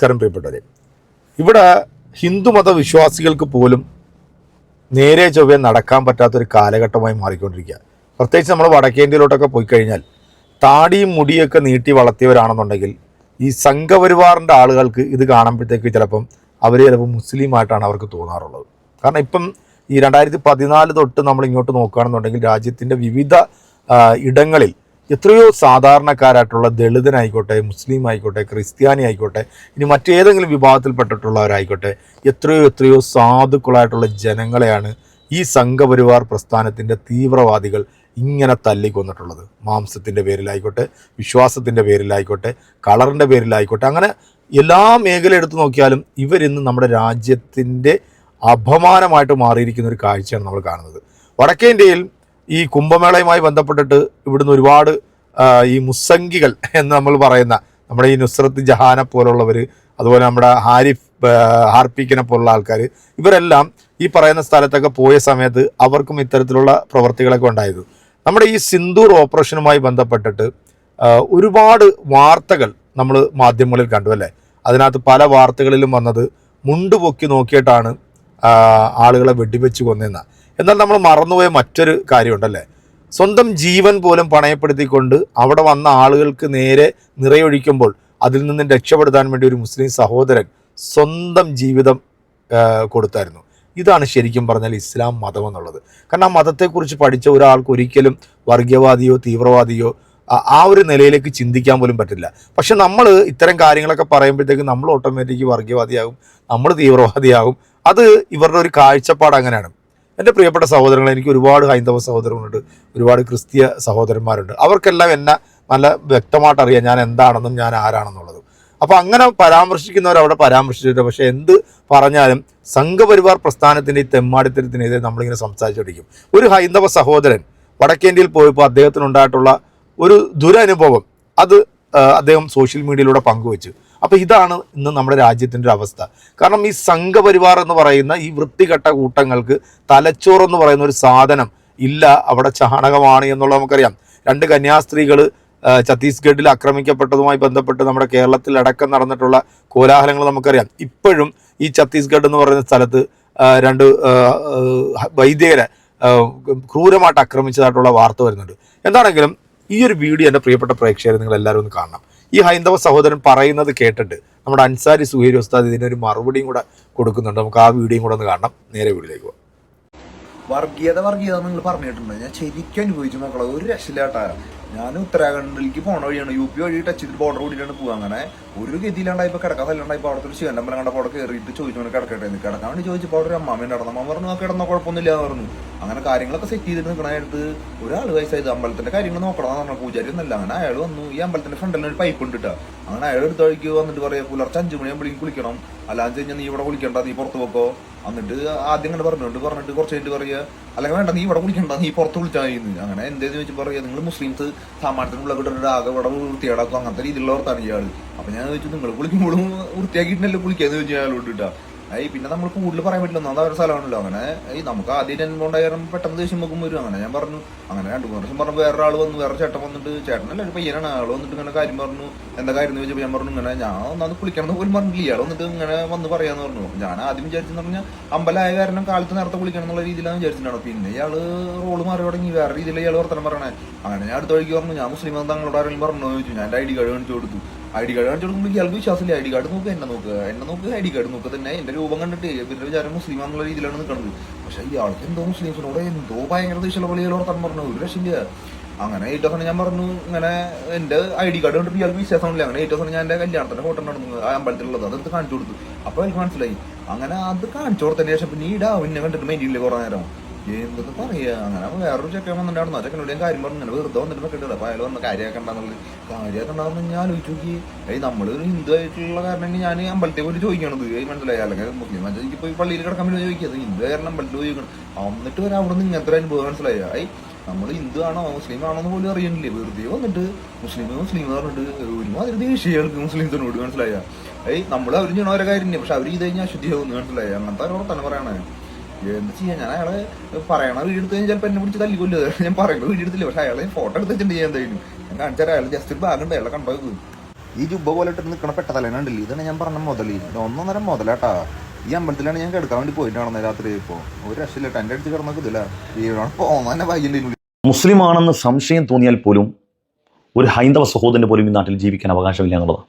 നമസ്കാരം പ്രിയപ്പെട്ടവരെ. ഇവിടെ ഹിന്ദുമത വിശ്വാസികൾക്ക് പോലും നേരെ ചൊവ്വെ നടക്കാൻ പറ്റാത്തൊരു കാലഘട്ടമായി മാറിക്കൊണ്ടിരിക്കുക. പ്രത്യേകിച്ച് നമ്മൾ വടക്കേന്ത്യയിലോട്ടൊക്കെ പോയി കഴിഞ്ഞാൽ താടിയും മുടിയൊക്കെ നീട്ടി വളർത്തിയവരാണെന്നുണ്ടെങ്കിൽ ഈ സംഘപരിവാറിന്റെ ആളുകൾക്ക് ഇത് കാണുമ്പോഴത്തേക്ക് ചിലപ്പം അവർ ചിലപ്പോൾ മുസ്ലിമായിട്ടാണ് അവർക്ക് തോന്നാറുള്ളത്. കാരണം ഇപ്പം ഈ രണ്ടായിരത്തി പതിനാല് തൊട്ട് നമ്മൾ ഇങ്ങോട്ട് നോക്കുകയാണെന്നുണ്ടെങ്കിൽ രാജ്യത്തിന്റെ വിവിധ ഇടങ്ങളിൽ എത്രയോ സാധാരണക്കാരായിട്ടുള്ള ദളിതനായിക്കോട്ടെ മുസ്ലിം ആയിക്കോട്ടെ ക്രിസ്ത്യാനി ആയിക്കോട്ടെ ഇനി മറ്റേതെങ്കിലും വിഭാഗത്തിൽപ്പെട്ടിട്ടുള്ളവരായിക്കോട്ടെ എത്രയോ എത്രയോ സാധുക്കളായിട്ടുള്ള ജനങ്ങളെയാണ് ഈ സംഘപരിവാർ പ്രസ്ഥാനത്തിന്റെ തീവ്രവാദികൾ ഇങ്ങനെ തല്ലിക്കൊന്നിട്ടുള്ളത്. മാംസത്തിന്റെ പേരിലായിക്കോട്ടെ വിശ്വാസത്തിന്റെ പേരിലായിക്കോട്ടെ കളറിന്റെ പേരിലായിക്കോട്ടെ അങ്ങനെ എല്ലാ മേഖല എടുത്തു നോക്കിയാലും ഇവരിന്ന് നമ്മുടെ രാജ്യത്തിന്റെ അപമാനമായിട്ട് മാറിയിരിക്കുന്ന ഒരു കാഴ്ചയാണ് നമ്മൾ കാണുന്നത്. വടക്കേ ഇന്ത്യയിൽ ഈ കുംഭമേളയുമായി ബന്ധപ്പെട്ടിട്ട് ഇവിടുന്ന് ഒരുപാട് ഈ മുസ്സംഗികൾ എന്ന് നമ്മൾ പറയുന്ന നമ്മുടെ ഈ നുസ്രത്ത് ജഹാനെ പോലുള്ളവർ അതുപോലെ നമ്മുടെ ഹാരിഫ് ഹാർപ്പിക്കിനെ പോലുള്ള ആൾക്കാർ ഇവരെല്ലാം ഈ പറയുന്ന സ്ഥലത്തൊക്കെ പോയ സമയത്ത് അവർക്കും ഇത്തരത്തിലുള്ള പ്രവർത്തികളൊക്കെ ഉണ്ടായത്. നമ്മുടെ ഈ സിന്ദൂർ ഓപ്പറേഷനുമായി ബന്ധപ്പെട്ടിട്ട് ഒരുപാട് വാർത്തകൾ നമ്മൾ മാധ്യമങ്ങളിൽ കണ്ടു അല്ലേ? അതിനകത്ത് പല വാർത്തകളിലും വന്നത് മുണ്ടുപൊക്കി നോക്കിയിട്ടാണ് ആളുകളെ വെടിവെച്ച് കൊന്നെന്ന എന്നാൽ നമ്മൾ മറന്നുപോയ മറ്റൊരു കാര്യമുണ്ടല്ലേ? സ്വന്തം ജീവൻ പോലും പണയപ്പെടുത്തിക്കൊണ്ട് അവിടെ വന്ന ആളുകൾക്ക് നേരെ നിറയൊഴിക്കുമ്പോൾ അതിൽ നിന്നും രക്ഷപ്പെടുത്താൻ വേണ്ടി ഒരു മുസ്ലിം സഹോദരൻ സ്വന്തം ജീവിതം കൊടുത്തായിരുന്നു. ഇതാണ് ശരിക്കും പറഞ്ഞാൽ ഇസ്ലാം മതം എന്നുള്ളത്. കാരണം ആ മതത്തെക്കുറിച്ച് പഠിച്ച ഒരാൾക്ക് ഒരിക്കലും വർഗീയവാദിയോ തീവ്രവാദിയോ ആ- ഒരു നിലയിലേക്ക് ചിന്തിക്കാൻ പോലും പറ്റില്ല. പക്ഷെ നമ്മൾ ഇത്തരം കാര്യങ്ങളൊക്കെ പറയുമ്പോഴത്തേക്ക് നമ്മൾ ഓട്ടോമാറ്റിക് വർഗീയവാദിയാകും നമ്മൾ തീവ്രവാദിയാകും. അത് ഇവരുടെ ഒരു കാഴ്ചപ്പാട് അങ്ങനെയാണ്. എന്റെ പ്രിയപ്പെട്ട സഹോദരങ്ങൾ എനിക്ക് ഒരുപാട് ഹൈന്ദവ സഹോദരങ്ങളുണ്ട് ഒരുപാട് ക്രിസ്തീയ സഹോദരന്മാരുണ്ട്. അവർക്കെല്ലാം എന്നെ നല്ല വ്യക്തമായിട്ട് അറിയാം ഞാൻ എന്താണെന്നും ഞാൻ ആരാണെന്നുള്ളതും. അപ്പോൾ അങ്ങനെ പരാമർശിക്കുന്നവർ അവിടെ പരാമർശിച്ചിട്ട് പക്ഷേ എന്ത് പറഞ്ഞാലും സംഘപരിവാർ പ്രസ്ഥാനത്തിന്റെ ഈ തെമ്മാടിത്തരത്തിനെതിരെ നമ്മളിങ്ങനെ സംസാരിച്ചുകൊണ്ടിരിക്കും ഒരു ഹൈന്ദവ സഹോദരൻ വടക്കേന്ത്യയിൽ പോയപ്പോൾ അദ്ദേഹത്തിനുണ്ടായിട്ടുള്ള ഒരു ദുരനുഭവം അത് അദ്ദേഹം സോഷ്യൽ മീഡിയയിലൂടെ പങ്കുവച്ചു. അപ്പോൾ ഇതാണ് ഇന്ന് നമ്മുടെ രാജ്യത്തിന്റെ ഒരു അവസ്ഥ. കാരണം ഈ സംഘപരിവാർ എന്ന് പറയുന്ന ഈ വൃത്തികെട്ട കൂട്ടങ്ങൾക്ക് തലച്ചോറ് എന്ന് പറയുന്ന ഒരു സാധനം ഇല്ല അവിടെ ചാണകമാണ് എന്നുള്ളത് നമുക്കറിയാം. രണ്ട് കന്യാസ്ത്രീകൾ ഛത്തീസ്ഗഡിൽ ആക്രമിക്കപ്പെട്ടതുമായി ബന്ധപ്പെട്ട് നമ്മുടെ കേരളത്തിൽ അടക്കം നടന്നിട്ടുള്ള കോലാഹലങ്ങൾ നമുക്കറിയാം. ഇപ്പോഴും ഈ ഛത്തീസ്ഗഡ് എന്ന് പറയുന്ന സ്ഥലത്ത് രണ്ട് വൈദികരെ ക്രൂരമായിട്ട് ആക്രമിച്ചതായിട്ടുള്ള വാർത്ത വരുന്നുണ്ട്. എന്താണെങ്കിലും ഈ ഒരു വീഡിയോ എന്റെ പ്രിയപ്പെട്ട പ്രേക്ഷകരെ നിങ്ങൾ എല്ലാവരും ഒന്ന് കാണണം. ഈ ഹൈന്ദവ സഹോദരൻ പറയുന്നത് കേട്ടിട്ട് നമ്മുടെ അൻസാരി സുഹേരി ഉസ്താദ് ഇതിനൊരു മറുപടിയും കൂടെ കൊടുക്കുന്നുണ്ട്. നമുക്ക് ആ വീഡിയോയും കൂടെ ഒന്ന് കാണണം. നേരെ വീട്ടിലേക്ക് പോകാം വർഗീയത വർഗീയത നിങ്ങൾ പറഞ്ഞിട്ടുണ്ട്. ഞാൻ ശരിക്കും അനുഭവിച്ചു മക്കളെ ഒരു രക്ഷയില്ലാട്ടാ ഞാൻ ഉത്തരാഖണ്ഡിലേക്ക് പോണ വഴിയാണ്. യു പി വഴി ടച്ച് ചെയ്ത് ബോർഡർ കൂടിയിട്ടാണ് പോകുക അങ്ങനെ ഒരു ഗതിയിലാണ്ടായിപ്പോ കിടക്കാൻ സ്ഥലമുണ്ടായിപ്പോ അവിടുത്തെ ഒരു ശിവന്റെ കണ്ടപ്പോൾ അവിടെ കയറിയിട്ട് ചോദിച്ചു കിടക്കട്ടെ എന്ന്. കിടക്കാൻ വേണ്ടി ചോദിച്ചപ്പോൾ അവിടെ ഒരു അമ്മാമ്മ നടന്നു അമ്മ പറഞ്ഞു ആ കിടന്ന കുഴപ്പമൊന്നുമില്ല എന്ന് പറഞ്ഞു. അങ്ങനെ കാര്യങ്ങളൊക്കെ സെറ്റ് ചെയ്തിട്ട് നിൽക്കണായിട്ട് ഒരാൾ വയസ്സായത് അമ്പലത്തിന്റെ കാര്യങ്ങൾ നോക്കണം എന്ന് പറഞ്ഞാൽ പൂജാരി എന്നല്ല അങ്ങനെ അയാൾ വന്നു. ഈ അമ്പലത്തിന്റെ ഫ്രണ്ടിൽ ഒരു പൈപ്പ് ഉണ്ട് ട്ടോ. അങ്ങനെ അയാൾ എടുത്ത വഴിക്ക് വന്നിട്ട് പറയാം പുലർച്ചെ അഞ്ചു മണിയാകുമ്പോഴേക്കും കുളിക്കണം. അല്ലാന്ന് കഴിഞ്ഞാൽ നീ ഇവിടെ കുളിക്കണ്ട നീ പുറത്ത് പോക്കോ. എന്നിട്ട് ആദ്യം ഇങ്ങനെ പറഞ്ഞുകൊണ്ട് പറഞ്ഞിട്ട് കുറച്ച് കഴിഞ്ഞിട്ട് പറയുക അല്ലെങ്കിൽ വേണ്ട നീ ഇവിടെ കുളിക്കണ്ട നീ പുറത്ത് കുളിച്ചാൽ അങ്ങനെ എന്തേന്ന് ചോദിച്ചു പറയുക നിങ്ങൾ മുസ്ലിംസ് സാമാനത്തിനുള്ള കിട്ടുന്നത് ആകെ ഇവിടെ വൃത്തിയാടാക്കും അങ്ങനത്തെ രീതിയിലുള്ള ഇയാൾ അപ്പൊ ഞാൻ ചോദിച്ചു നിങ്ങൾ കുളിക്കുമ്പോഴും വൃത്തിയാക്കിയിട്ടല്ലേ കുളിക്കാന്ന് ചോദിച്ചു അയാളോട് കേട്ടാ ഈ പിന്നെ നമ്മൾ കൂടുതൽ പറയാൻ പറ്റില്ല. ഒന്നാമത് അവരുടെ സ്ഥലമാണല്ലോ. അങ്ങനെ ഈ നമുക്ക് ആദ്യം കാരണം പെട്ടെന്ന് ദേഷ്യം നോക്കുമ്പോൾ വരും. അങ്ങനെ ഞാൻ പറഞ്ഞു. അങ്ങനെ രണ്ട് മൂന്ന് വർഷം പറഞ്ഞു വേറെ ആൾ വന്നു വേറെ ചേട്ടൻ വന്നിട്ട് ചേട്ടനല്ല ഒരു പയ്യനാണ്. ആൾ വന്നിട്ട് ഇങ്ങനെ കാര്യം പറഞ്ഞു. എന്താ കാര്യം എന്ന് ചോദിച്ചപ്പോൾ ഞാൻ പറഞ്ഞു ഇങ്ങനെ ഞാൻ ഒന്നാമത് കുളിക്കണം എന്ന് പോലും പറഞ്ഞില്ല ഇയാൾ വന്നിട്ട് ഇങ്ങനെ വന്ന് പറയാന്ന് പറഞ്ഞു. ഞാൻ ആദ്യം വിചാരിച്ചെന്ന് പറഞ്ഞാൽ അമ്പലമായ കാരണം കാലത്ത് നേരത്തെ കുളിക്കണം എന്നുള്ള രീതിയിലാണ് വിചാരിച്ചിട്ടുണ്ടാവും പിന്നെ ഇയാൾ റോൾ മാറി തുടങ്ങി. വേറെ രീതിയിൽ ഇയാൾ വർത്തനം പറയണേ അങ്ങനെ ഞാൻ അടുത്ത വഴിക്ക് പറഞ്ഞു ഞാൻ മുസ്ലിം തങ്ങളോട് ആരെങ്കിലും പറഞ്ഞു? ചോദിച്ചു. ഞാൻ ഐ ഡി കാർഡ് കാണിച്ചു കൊടുത്തു. ഐ ഡി കാർഡ് കാണിച്ചു കൊടുക്കുമ്പോൾ ഇയാൾക്ക് വിശ്വാസമില്ല. ഐ ഡി കാർഡ് നോക്കുക എന്നെ നോക്കുക എന്നെ നോക്കുക ഐ ഡി കാർഡ് നോക്കുക തന്നെ എന്റെ രൂപം കണ്ടിട്ട് ഇവരുടെ വിചാരം മുസ്ലിം എന്നുള്ള രീതിയിലാണ് നിൽക്കുന്നത്. പക്ഷെ ഇയാൾക്ക് എന്തോ മുസ്ലിംസിനോട് എന്തോ ഭയങ്കര ദേഷ്യമുള്ള പോലെ തന്നെ പറഞ്ഞു ഒരു രക്ഷയില്ല. അങ്ങനെ ഏറ്റവും അവസാനം ഞാൻ പറഞ്ഞു ഇങ്ങനെ എന്റെ ഐ ഡി കാർഡ് കണ്ടിട്ട് ഇയാൾക്ക് വിശ്വാസമില്ല അങ്ങനെ ഏറ്റവും അവസാനം ഞാൻ എന്റെ കല്യാണത്തിന്റെ ഫോട്ടോ നടന്നു ആ അമ്പലത്തിലുള്ളത്. അതെടുത്ത് കാണിച്ചു കൊടുത്തു. അപ്പൊ എനിക്ക് മനസ്സിലായി. അങ്ങനെ അത് കാണിച്ചു കൊടുത്തതിന് ശേഷം പിന്നെ ഈടാ പിന്നെ കണ്ടിട്ട് മെയിനില്ലേ കുറേ നേരം. എന്തെന്ന് പറയുക അങ്ങനെ വേറൊരു ചെക്കൻ വന്നിട്ടുണ്ടായിരുന്നു. ആ ചെക്കനോട് ഞാൻ കാര്യം പറഞ്ഞു. വെറുതെ വന്നിട്ട് വെക്കിട്ടില്ല അപ്പൊ അയാൾ വന്ന് കാര്യമാക്കണ്ടെന്നുള്ളത് കാര്യമാക്കണ്ടെന്ന് ഞാൻ ആലോചിച്ച് നോക്കി. അത് നമ്മളൊരു ഹിന്ദു ആയിട്ടുള്ള കാരണം ഞാൻ അമ്പലത്തെ പോയി ചോദിക്കണത്. മനസ്സിലായി? അല്ലെങ്കിൽ മുസ്ലിം. എനിക്ക് പോയി പള്ളിയിൽ കിടക്കാൻ വേണ്ടി അത് ഹിന്ദു കാരണം അമ്പലത്തിൽ പോയി ചോദിക്കണം എന്നിട്ട് വരെ അവിടെ നിന്ന് ഇങ്ങനത്തെ അനുഭവം മനസ്സിലായി? ഐ നമ്മൾ ഹിന്ദു ആണോ മുസ്ലിം ആണോ എന്ന് പോലും അറിയണില്ലേ? വെറുതെ വന്നിട്ട് മുസ്ലിം മുസ്ലിം പറഞ്ഞിട്ട് ഒരുമാതിരി ദേഷ്യകൾക്ക് മുസ്ലിംസിനോട് മനസ്സിലായ? ഏയ് നമ്മൾ അവർ ചെയ്യണ ഓരോ കാര്യം പക്ഷെ അവർ ചെയ്ത് കഴിഞ്ഞാൽ ശുദ്ധിയാവുന്നു മനസ്സിലായി? അങ്ങനത്തെ ഓരോ തന്നെ പറയണേ. എന്താ ചെയ്യാൻ ഞാൻ അയാളെ പറയണ. വീഡിയോ എടുത്ത് ചിലപ്പോൾ എന്നെ പിടിച്ച് തല്ലിക്കൊല്ലോ. ഞാൻ പറയുമ്പോൾ വീഡിയോ എടുത്തില്ല പക്ഷെ അയാളെ ഫോട്ടോ എടുത്ത് വെച്ചിട്ടുണ്ട് ഞാൻ എന്തായാലും. ഞാൻ കാണിച്ചാൽ അയാൾ ജസ്റ്റ് ഒരു ബാഗുണ്ട് അയാളെ കണ്ടോ ഈ ജുബ പോലെ ഇട്ട് നിൽക്കണ പെട്ട തലേനുണ്ടല്ലേ ഇതാണ് ഞാൻ പറഞ്ഞ മുതൽ ഒന്നൊന്നര മുതലാട്ടാ. ഈ അമ്പലത്തിലാണ് ഞാൻ കിടക്കാൻ വേണ്ടി പോയിട്ടാണെന്ന് രാത്രി ഇപ്പോൾ ഒരു രക്ഷയില്ല. എന്റെ അടുത്ത് കിടന്നൊക്കെ ഇതില്ല പോകുന്ന തന്നെ മുസ്ലിം മുസ്ലിമാണെന്ന് സംശയം തോന്നിയാൽ പോലും ഒരു ഹൈന്ദവ സഹോദരന് പോലും ഈ നാട്ടിൽ ജീവിക്കാൻ അവകാശമില്ല എന്നുള്ളതാണ്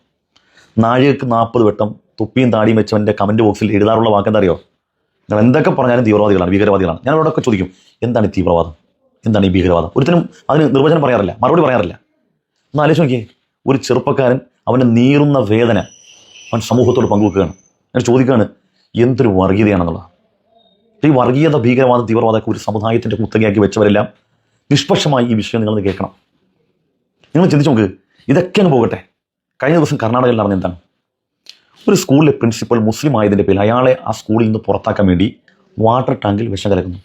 നാഴികക്ക് നാൽപ്പത് വട്ടം തുപ്പിയും താടിയും വെച്ചവന്റെ കമന്റ് ബോക്സിൽ എഴുതാറുള്ള വാക്കെന്താ അറിയോ? നിങ്ങൾ എന്തൊക്കെ പറഞ്ഞാലും തീവ്രവാദികളാണ് ഭീകരവാദികളാണ്. ഞാൻ അവരോടൊക്കെ ചോദിക്കും എന്താണ് ഈ തീവ്രവാദം? എന്താണ് ഈ ഭീകരവാദം? ഒരുത്തനും അതിന് നിർവചനം പറയാറില്ല മറുപടി പറയാറില്ല. ഒന്ന് ആലോചിച്ച് നോക്കിയേ ഒരു ചെറുപ്പക്കാരൻ അവന്റെ നീറുന്ന വേദന അവൻ സമൂഹത്തോട് പങ്കുവെക്കുകയാണ്. ഞാൻ ചോദിക്കുകയാണ് എന്തൊരു വർഗീയതയാണെന്നുള്ളത്? ഈ വർഗീയത ഭീകരവാദം തീവ്രവാദമൊക്കെ ഒരു സമുദായത്തിന്റെ കുത്തകയാക്കി വെച്ചവരെല്ലാം നിഷ്പക്ഷമായി ഈ വിഷയം നിങ്ങളൊന്ന് കേൾക്കണം. നിങ്ങൾ ചിന്തിച്ചു നോക്ക് ഇതൊക്കെ അങ്ങ് പോകട്ടെ. കഴിഞ്ഞ ദിവസം കർണാടകയിൽ നടന്ന എന്താണ്? ഒരു സ്കൂളിലെ പ്രിൻസിപ്പൽ മുസ്ലിം ആയതിന്റെ പേരിൽ അയാളെ ആ സ്കൂളിൽ നിന്ന് പുറത്താക്കാൻ വേണ്ടി വാട്ടർ ടാങ്കിൽ വിഷം കലക്കുന്നു.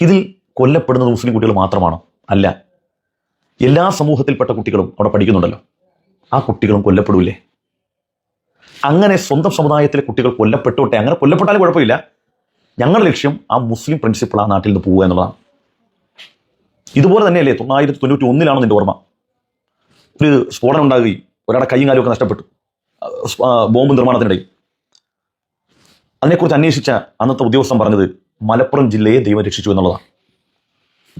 ഇതിൽ കൊല്ലപ്പെടുന്നത് മുസ്ലിം കുട്ടികൾ മാത്രമാണോ? അല്ല. എല്ലാ സമൂഹത്തിൽപ്പെട്ട കുട്ടികളും അവിടെ പഠിക്കുന്നുണ്ടല്ലോ. ആ കുട്ടികളും കൊല്ലപ്പെടൂലേ? അങ്ങനെ സ്വന്തം സമുദായത്തിലെ കുട്ടികൾ കൊല്ലപ്പെട്ടോട്ടെ അങ്ങനെ കൊല്ലപ്പെട്ടാലും കുഴപ്പമില്ല. ഞങ്ങളുടെ ലക്ഷ്യം ആ മുസ്ലിം പ്രിൻസിപ്പൾ ആ നാട്ടിൽ നിന്ന് പോവുക എന്നുള്ളതാണ്. ഇതുപോലെ തന്നെയല്ലേ തൊള്ളായിരത്തി തൊണ്ണൂറ്റി ഒന്നിലാണോ നിന്റെ ഓർമ്മ. ഒരു സ്ഫോടനം ഉണ്ടാകുകയും ഒരാളുടെ കൈയും കാലും ഒക്കെ നഷ്ടപ്പെട്ടു. ബോംബ് നിർമ്മാണത്തിനിടയിൽ അതിനെക്കുറിച്ച് അന്വേഷിച്ച അന്നത്തെ ഉദ്യോഗസ്ഥൻ പറഞ്ഞത് മലപ്പുറം ജില്ലയെ ദൈവം രക്ഷിച്ചു എന്നുള്ളതാണ്.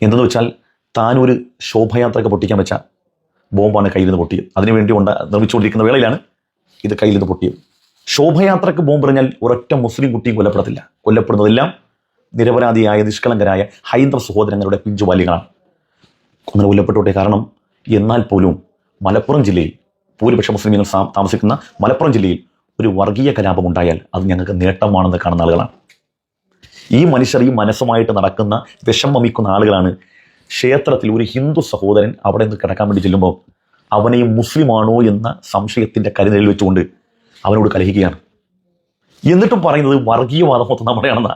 എന്തെന്ന് വെച്ചാൽ താനൊരു ശോഭയാത്രയ്ക്ക് പൊട്ടിക്കാൻ വെച്ച ബോംബാണ് കയ്യിൽ നിന്ന് പൊട്ടിയത്. അതിനുവേണ്ടി ഉണ്ട് നിർമ്മിച്ചുകൊണ്ടിരിക്കുന്ന വേളയിലാണ് ഇത് കയ്യിൽ നിന്ന് പൊട്ടിയത്. ശോഭയാത്രയ്ക്ക് ബോംബ് എറിഞ്ഞാൽ ഒരൊറ്റ മുസ്ലിം കുട്ടിയും കൊല്ലപ്പെടത്തില്ല. കൊല്ലപ്പെടുന്നതെല്ലാം നിരപരാധിയായ നിഷ്കളങ്കരായ ഹൈന്ദവ സഹോദരങ്ങളുടെ പിഞ്ചുവാലികളാണ് അങ്ങനെ കൊല്ലപ്പെട്ടോട്ടെ കാരണം എന്നാൽ പോലും മലപ്പുറം ജില്ലയിൽ ഭൂരിപക്ഷ മുസ്ലിമീങ്ങൾ താമസിക്കുന്ന മലപ്പുറം ജില്ലയിൽ ഒരു വർഗീയ കലാപം ഉണ്ടായാൽ അത് ഞങ്ങൾക്ക് നേട്ടമാണെന്ന് കാണുന്ന ആളുകളാണ്. ഈ മനുഷ്യർ ഈ മനസ്സുമായിട്ട് നടക്കുന്ന വിഷം വമിക്കുന്ന ആളുകളാണ് ക്ഷേത്രത്തിൽ ഒരു ഹിന്ദു സഹോദരൻ അവിടെ നിന്ന് കിടക്കാൻ വേണ്ടി ചെല്ലുമ്പോൾ അവനെയും മുസ്ലിമാണോ എന്ന സംശയത്തിന്റെ കരുതലിൽ വെച്ചുകൊണ്ട് അവനോട് കലഹിക്കുകയാണ്. എന്നിട്ടും പറയുന്നത് വർഗീയവാദം മൊത്തം നമ്മുടെയാണെന്ന.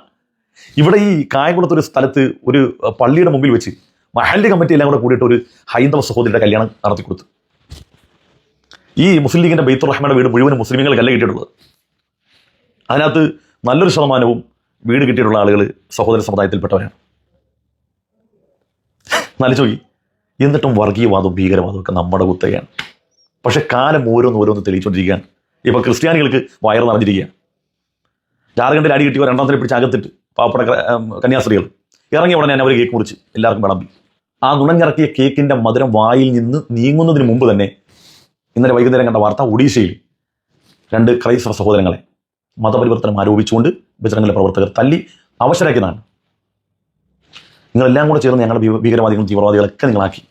ഇവിടെ ഈ കായംകുളത്ത് ഒരു സ്ഥലത്ത് ഒരു പള്ളിയുടെ മുമ്പിൽ വെച്ച് മഹല്ല് കമ്മിറ്റി എല്ലാം കൂടെ കൂടിയിട്ട് ഒരു ഹൈന്ദവ സഹോദരിയുടെ കല്യാണം നടത്തി കൊടുത്തു ഈ മുസ്ലിം ലീഗിന്റെ ബൈത്തുർ റഹ്മാന്റെ വീട് മുഴുവൻ മുസ്ലിമുകൾക്കല്ല കിട്ടിയിട്ടുള്ളത്. അതിനകത്ത് നല്ലൊരു ശതമാനവും വീട് കിട്ടിയിട്ടുള്ള ആളുകൾ സഹോദര സമുദായത്തിൽപ്പെട്ടവരാണ്. നല്ല ചോയി എന്നിട്ടും വർഗീയവാദവും ഭീകരവാദവും ഒക്കെ നമ്മുടെ കുത്തകയാണ്. പക്ഷെ കാലം ഓരോന്ന് ഓരോന്ന് തെളിയിച്ചുകൊണ്ടിരിക്കുകയാണ്. ഇപ്പൊ ക്രിസ്ത്യാനികൾക്ക് വയറ് നിറഞ്ഞിരിക്കുകയാണ്. ജാർഖണ്ഡിൽ അടി കിട്ടിയവർ രണ്ടാമത്തെ പിടിച്ച് അകത്തിട്ട് പാവപ്പെട്ട കന്യാസ്ത്രീകൾ. ഇറങ്ങിയ ഉടനെ തന്നെ അവർ കേക്ക് മുറിച്ച്. എല്ലാവർക്കും വിളമ്പി. ആ നുണഞ്ഞിറക്കിയ കേക്കിന്റെ മധുരം വായിൽ നിന്ന് നീങ്ങുന്നതിന് മുമ്പ് തന്നെ ഇന്നലെ വൈകുന്നേരം കണ്ട വാർത്ത ഒഡീഷയിൽ രണ്ട് ക്രൈസ്തവ സഹോദരങ്ങളെ മതപരിവർത്തനം ആരോപിച്ചുകൊണ്ട് ബജറംഗിലെ പ്രവർത്തകർ തല്ലി അവശരാക്കിയതാണ്. നിങ്ങളെല്ലാം കൂടെ ചേർന്ന് ഞങ്ങളുടെ ഭീകരവാദികളും തീവ്രവാദികളൊക്കെ നിങ്ങളാക്കി.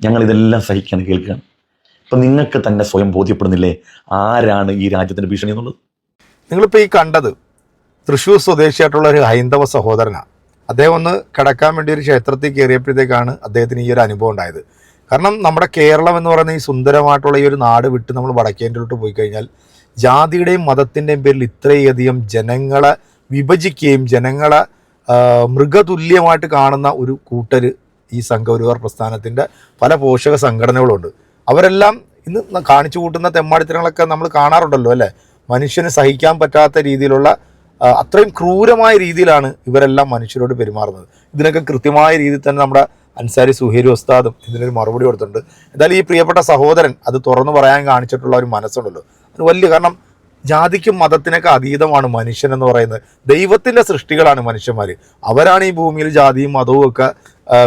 ഞങ്ങൾ ഇതെല്ലാം സഹിക്കാൻ കേൾക്കുകയാണ്. ഇപ്പം നിങ്ങൾക്ക് തന്നെ സ്വയം ബോധ്യപ്പെടുന്നില്ലേ ആരാണ് ഈ രാജ്യത്തിന്റെ ഭീഷണി എന്നുള്ളത്? നിങ്ങളിപ്പോൾ ഈ കണ്ടത് തൃശ്ശൂർ സ്വദേശിയായിട്ടുള്ള ഒരു ഹൈന്ദവ സഹോദരനാണ് അദ്ദേഹം ഒന്ന് കിടക്കാൻ വേണ്ടി ഒരു ക്ഷേത്രത്തിൽ കയറിയപ്പോഴത്തേക്കാണ് അദ്ദേഹത്തിന് ഈ ഒരു അനുഭവം ഉണ്ടായത്. കാരണം നമ്മുടെ കേരളം എന്ന് പറയുന്ന ഈ സുന്ദരമായിട്ടുള്ള ഈ ഒരു നാട് വിട്ട് നമ്മൾ വടക്കേണ്ടിലോട്ട് പോയി കഴിഞ്ഞാൽ ജാതിയുടെയും മതത്തിന്റെയും പേരിൽ ഇത്രയധികം ജനങ്ങളെ വിഭജിക്കുകയും ജനങ്ങളെ മൃഗതുല്യമായിട്ട് കാണുന്ന ഒരു കൂട്ടർ ഈ സംഘപരിവാർ പ്രസ്ഥാനത്തിന്റെ പല പോഷക സംഘടനകളുണ്ട്. അവരെല്ലാം ഇന്ന് കാണിച്ചു കൂട്ടുന്ന തെമ്മാടിത്തരങ്ങളൊക്കെ നമ്മൾ കാണാറുണ്ടല്ലോ അല്ലേ? മനുഷ്യന് സഹിക്കാൻ പറ്റാത്ത രീതിയിലുള്ള അത്രയും ക്രൂരമായ രീതിയിലാണ് ഇവരെല്ലാം മനുഷ്യരോട് പെരുമാറുന്നത്. ഇതിനൊക്കെ കൃത്യമായ രീതിയിൽ തന്നെ നമ്മുടെ അൻസാരി സുഹേരി ഉസ്താദും ഇതിനൊരു മറുപടി കൊടുത്തിട്ടുണ്ട്. എന്തായാലും ഈ പ്രിയപ്പെട്ട സഹോദരൻ അത് തുറന്നു പറയാൻ കാണിച്ചിട്ടുള്ള ഒരു മനസ്സുണ്ടല്ലോ. അത് വലിയ കാരണം ജാതിക്കും മതത്തിനൊക്കെ അതീതമാണ് മനുഷ്യൻ എന്ന് പറയുന്നത്. ദൈവത്തിന്റെ സൃഷ്ടികളാണ് മനുഷ്യന്മാർ അവരാണ് ഈ ഭൂമിയിൽ ജാതിയും മതവും ഒക്കെ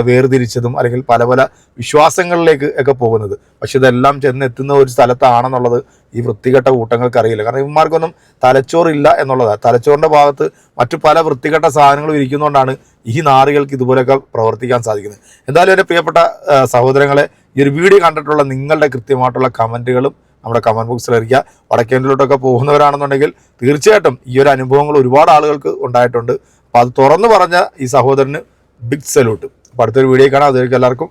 വേർതിരിച്ചതും അല്ലെങ്കിൽ പല പല വിശ്വാസങ്ങളിലേക്ക് ഒക്കെ പോകുന്നത്. പക്ഷെ ഇതെല്ലാം ചെന്നെത്തുന്ന ഒരു സ്ഥലത്താണെന്നുള്ളത് ഈ വൃത്തികെട്ട കൂട്ടങ്ങൾക്ക് അറിയില്ല. കാരണം ഇവന്മാർക്കൊന്നും തലച്ചോറില്ല എന്നുള്ളതാണ്. തലച്ചോറിന്റെ ഭാഗത്ത് മറ്റു പല വൃത്തികെട്ട സാധനങ്ങളും ഇരിക്കുന്നതുകൊണ്ടാണ് ഈ നാറികൾക്ക് ഇതുപോലെയൊക്കെ പ്രവർത്തിക്കാൻ സാധിക്കുന്നത്. എന്തായാലും എന്റെ പ്രിയപ്പെട്ട സഹോദരങ്ങളെ ഈ ഒരു വീഡിയോ കണ്ടിട്ടുള്ള നിങ്ങളുടെ കൃത്യമായിട്ടുള്ള കമന്റുകളും നമ്മുടെ കമന്റ് ബോക്സിൽ അറിയിക്കുക. വടക്കേണ്ടിലോട്ടൊക്കെ പോകുന്നവരാണെന്നുണ്ടെങ്കിൽ തീർച്ചയായിട്ടും ഈ ഒരു അനുഭവങ്ങൾ ഒരുപാട് ആളുകൾക്ക് ഉണ്ടായിട്ടുണ്ട്. അപ്പോൾ അത് തുറന്നു പറഞ്ഞ ഈ സഹോദരന് ബിഗ് സല്യൂട്ട് അപ്പോൾ അടുത്തൊരു വീഡിയോ കാണാം. അതുവരെയ്ക്കും എല്ലാവർക്കും